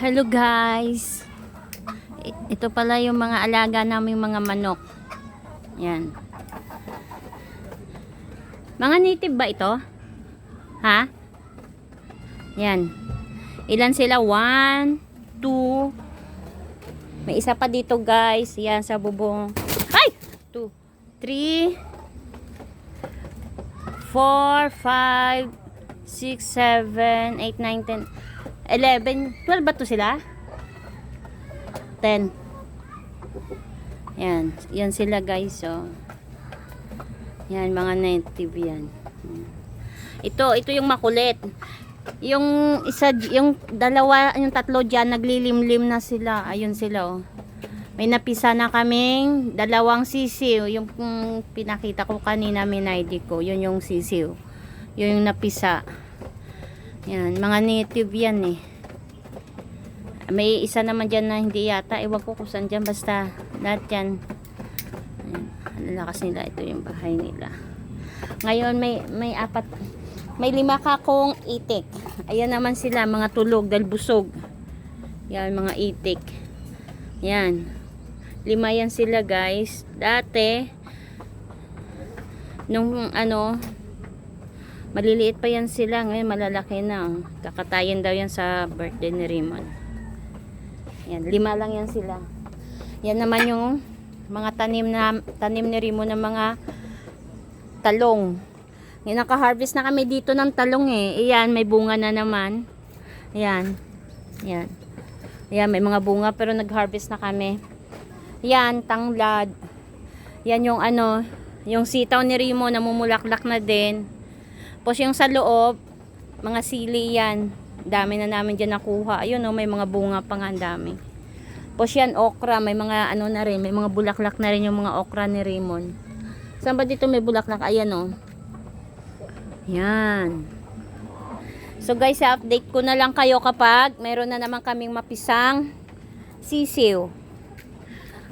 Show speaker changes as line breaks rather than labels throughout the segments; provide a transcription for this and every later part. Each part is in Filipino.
Hello guys. Ito pala yung mga alaga naming mga manok. Yan. Mga native ba ito? Ha? Yan. Ilan sila? One, two. May isa pa dito guys. Yan sa bubong. Ay! Two, three, four, five, six, seven, eight, nine, ten. 11, 12 ba to sila? 10. Yan, yan sila guys, oh. Yan, mga native yan. Ito, ito yung makulit. Yung isa, yung dalawa, yung tatlo dyan, naglilimlim na sila. Ayun sila, oh. May napisa na kaming dalawang sisiw. Yung mm, pinakita ko kanina, minaydi ko. Yun yung sisiw. Yun yung napisa. Yan, mga native yan eh. May isa naman dyan na hindi yata. Ewan ko kung saan dyan. Basta lahat yan. Ayan, lalakas nila. Ito yung bahay nila. Ngayon may, may apat. May lima ka kong itik. Ayan naman sila. Mga tulog dahil busog. Yan, mga itik. Yan. Lima yan sila guys. Dati, nung ano, Maliliit pa yan sila. Ngayon malalaki na. Kakatayin daw yan sa birthday ni Raymond. Yan, lima lang yan sila. Yan naman yung mga tanim na tanim ni Raymond ng mga talong. Ngayon naka-harvest na kami dito ng talong eh. Ayan, may bunga na naman. Ayan. Ayan. Ayan, may mga bunga pero nag-harvest na kami. Yan, tanglad. Yan yung ano, yung sitaw ni Rimo namumulaklak na din. Tapos yung sa loob, mga sili yan. Dami na namin dyan nakuha. Ayun oh, may mga bunga pa nga ang dami. Tapos yan, okra. May mga ano na rin. May mga bulaklak na rin yung mga okra ni Raymond. Saan ba dito may bulaklak? Ayan oh. Yan. So guys, update ko na lang kayo kapag meron na naman kaming mapisang sisiw.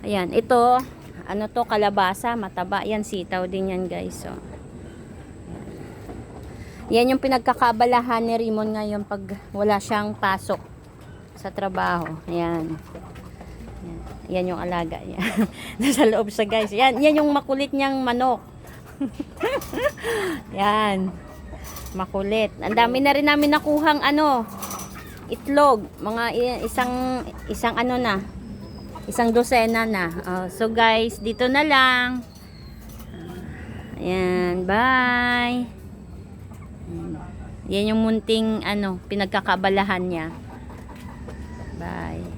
Ayan, ito, ano to, kalabasa, mataba. Yan, sitaw din yan guys. So, yan yung pinagkakabalahan ni Raymond ngayon pag wala siyang pasok sa trabaho. Yan. Yan, yan yung alaga niya. Nasa loob sa guys. Yan, yan yung makulit niyang manok. yan. Makulit. Ang dami na rin namin nakuhang ano, itlog. Mga isang isang ano na. Isang dosena na. Oh, so guys, dito na lang. Ayan, bye. Yan yung munting ano, pinagkakabalahan niya. Bye.